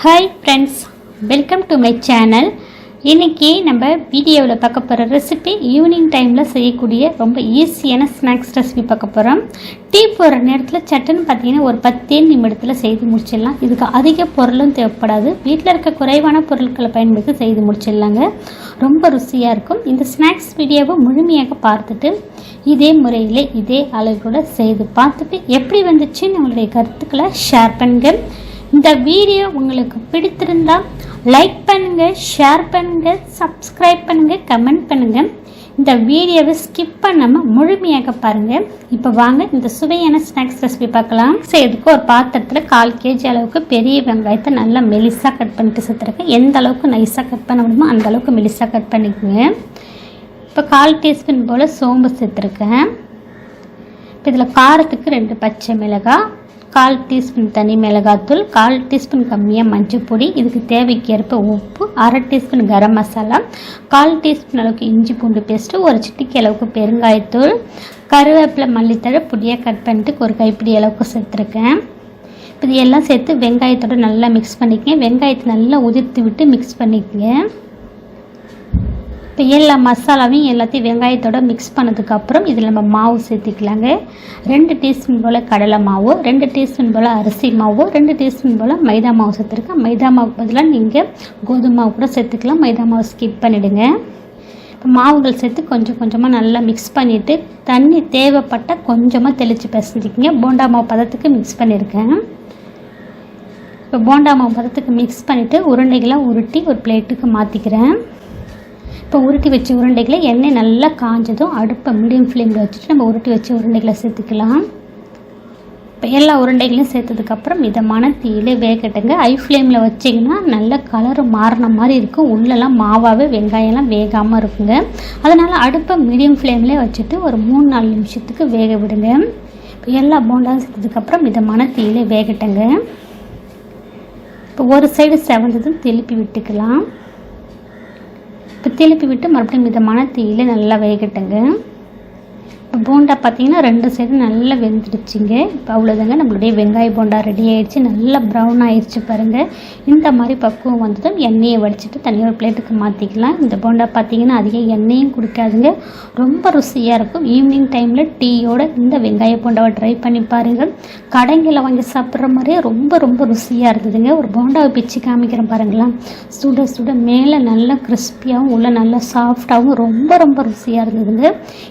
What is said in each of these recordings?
Hi friends welcome to my channel இன்றைக்கி நம்ம வீடியோவில் பார்க்க போகிற ரெசிபி ஈவினிங் டைமில் செய்யக்கூடிய ரொம்ப ஈஸியான ஸ்நாக்ஸ் ரெசிபி பார்க்க போகிறோம் டீ போடுற நேரத்தில் சட்டுன்னு பார்த்தீங்கன்னா ஒரு பத்தே நிமிடத்தில் செய்து முடிச்சிடலாம். இதுக்கு அதிக பொருளும் தேவைப்படாது. வீட்டில் இருக்க குறைவான பொருட்களை பயன்படுத்தி செய்து முடிச்சிடலாங்க. ரொம்ப ருசியாக இருக்கும். இந்த ஸ்நாக்ஸ் வீடியோவை முழுமையாக பார்த்துட்டு இதே முறையில் இதே அளவுகளோட செய்து பார்த்துட்டு எப்படி வந்துச்சுன்னு உங்களுடைய கருத்துக்களை ஷேர் பண்ணுங்கள் இந்த வீடியோ உங்களுக்கு பிடித்திருந்தா லைக் பண்ணுங்க ஷேர் பண்ணுங்க சப்ஸ்கிரைப் பண்ணுங்க கமெண்ட் பண்ணுங்க. இந்த வீடியோவை ஸ்கிப் பண்ணாமல் முழுமையாக பாருங்க. இப்போ வாங்க இந்த சுவையான ஸ்நாக்ஸ் ரெசிபி பார்க்கலாம். செய்யறதுக்கு ஒரு பாத்திரத்தில் கால் கேஜி அளவுக்கு பெரிய வெங்காயத்தை நல்லா மெலிசாக கட் பண்ணிட்டு சேர்த்துருக்கேன் எந்த அளவுக்கு நைஸாக கட் பண்ண முடியுமோ அந்த அளவுக்கு மெலிசாக கட் பண்ணிக்கோங்க. இப்போ கால் டீஸ்பூன் போல் சோம்பு சேர்த்துருக்கேன் இப்போ இதில் காரத்துக்கு ரெண்டு பச்சை மிளகாய் கால் டீஸ்பூன் தனி மிளகாத்தூள் கால் டீஸ்பூன் கம்மியாக மஞ்சள் பொடி இதுக்கு தேவைக்கேற்ப உப்பு அரை டீஸ்பூன் கரம் மசாலா கால் டீஸ்பூன் அளவுக்கு இஞ்சி பூண்டு பேஸ்ட்டு ஒரு சிட்டிக்கு அளவுக்கு பெருங்காயத்தூள் கருவேப்பிலை மல்லித்தழை பொடியாக கட் பண்ணிட்டு ஒரு கைப்பிடி அளவுக்கு சேர்த்துருக்கேன். இது எல்லாம் சேர்த்து வெங்காயத்தோடு நல்லா மிக்ஸ் பண்ணிக்கங்க. வெங்காயத்தை நல்லா உதிர்த்து விட்டு மிக்ஸ் பண்ணிக்கங்க. இப்போ எல்லா மசாலாவையும் எல்லாத்தையும் வெங்காயத்தோட மிக்ஸ் பண்ணதுக்கப்புறம் இதில் நம்ம மாவு சேர்த்துக்கலாங்க. ரெண்டு டீஸ்பூன் போல் கடலை மாவு ரெண்டு டீஸ்பூன் போல் அரிசி மாவு ரெண்டு டீஸ்பூன் போல் மைதா மாவு சேர்த்துருக்கேன். மைதா மாவுக்கு பதிலாக நீங்கள் கோதுமை மாவு கூட சேர்த்துக்கலாம். மைதா மாவு ஸ்கிப் பண்ணிவிடுங்க இப்போ மாவுகள் சேர்த்து கொஞ்சம் கொஞ்சமாக நல்லா மிக்ஸ் பண்ணிவிட்டு தண்ணி தேவைப்பட்டால் கொஞ்சமாக தெளித்து பிசைஞ்சிக்கிங்க. போண்டா மாவு பதத்துக்கு மிக்ஸ் பண்ணியிருக்கேன் இப்போ போண்டா மாவு பதத்துக்கு மிக்ஸ் பண்ணிவிட்டு உருண்டைகளாக உருட்டி ஒரு பிளேட்டுக்கு மாற்றிக்கிறேன் இப்போ உருட்டி வச்ச உருண்டைகளை எண்ணெய் நல்லா காஞ்சதும் அடுப்பை மீடியம் ஃப்ளேமில் வச்சுட்டு நம்ம உருட்டி வச்ச உருண்டைகளை சேர்த்துக்கலாம். இப்போ எல்லா உருண்டைகளையும் சேர்த்ததுக்கப்புறம் மிதமான தீயிலே வேகட்டுங்க. ஐ ஃப்ளேமில் வச்சிங்கன்னா நல்ல கலர் மாறின மாதிரி இருக்கும். உள்ளெல்லாம் மாவாகவே வெங்காயம்லாம் வேகாமல் இருக்குங்க. அதனால் அடுப்பை மீடியம் ஃப்ளேம்லேயே வச்சுட்டு ஒரு மூணு நாலு நிமிஷத்துக்கு வேக விடுங்க. இப்போ எல்லா போண்டாவும் சேர்த்ததுக்கப்புறம் மிதமான தீயிலே வேகட்டுங்க. இப்போ ஒரு சைடு செவந்ததும் திருப்பி விட்டுக்கலாம். இப்போ திருப்பி விட்டு மறுபடியும் மிதமான தீயில் நல்லா வேகட்டுங்க. போண்டா பார்த்தீங்கன்னா ரெண்டு சைடும் நல்லா வெந்துடுச்சிங்க. இப்போ அவ்வளோதாங்க நம்மளுடைய வெங்காய போண்டா ரெடி ஆயிடுச்சு. நல்லா ப்ரௌன் ஆயிடுச்சு பாருங்கள் இந்த மாதிரி பக்குவம் வந்ததும் எண்ணெயை வடிச்சிட்டு தனியாக ஒரு பிளேட்டுக்கு மாற்றிக்கலாம் இந்த போண்டா பார்த்தீங்கன்னா அதிக எண்ணெயும் குடிக்காதுங்க. ரொம்ப ருசியாக இருக்கும். ஈவினிங் டைமில் டீயோட இந்த வெங்காய போண்டாவை ட்ரை பண்ணி பாருங்கள் கடைங்களில் வாங்கி சாப்பிட்ற மாதிரியே ரொம்ப ரொம்ப ருசியாக இருந்ததுங்க. ஒரு போண்டாவை பிச்சு காமிக்கிறேன் பாருங்களேன். சுட சுட மேலே நல்லா கிறிஸ்பியாகவும் உள்ள நல்லா சாஃப்டாகவும் ரொம்ப ரொம்ப ருசியாக இருந்ததுங்க.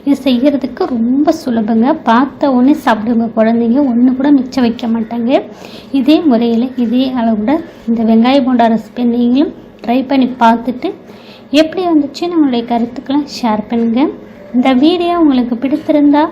இது செய்கிறதுக்கு ரொம்ப சுலபங்க. பார்த்த உடனே சாப்பிடுங்க. குழந்தைங்க ஒன்று கூட மிச்சம் வைக்க மாட்டாங்க. இதே முறையில் இதே அளவோட இந்த வெங்காய போண்டா ரெசிபி நீங்களும் ட்ரை பண்ணி பார்த்துட்டு எப்படி வந்துச்சு? நம்மளுடைய கருத்துக்களை ஷேர் பண்ணுங்கள் இந்த வீடியோ உங்களுக்கு பிடித்திருந்தால்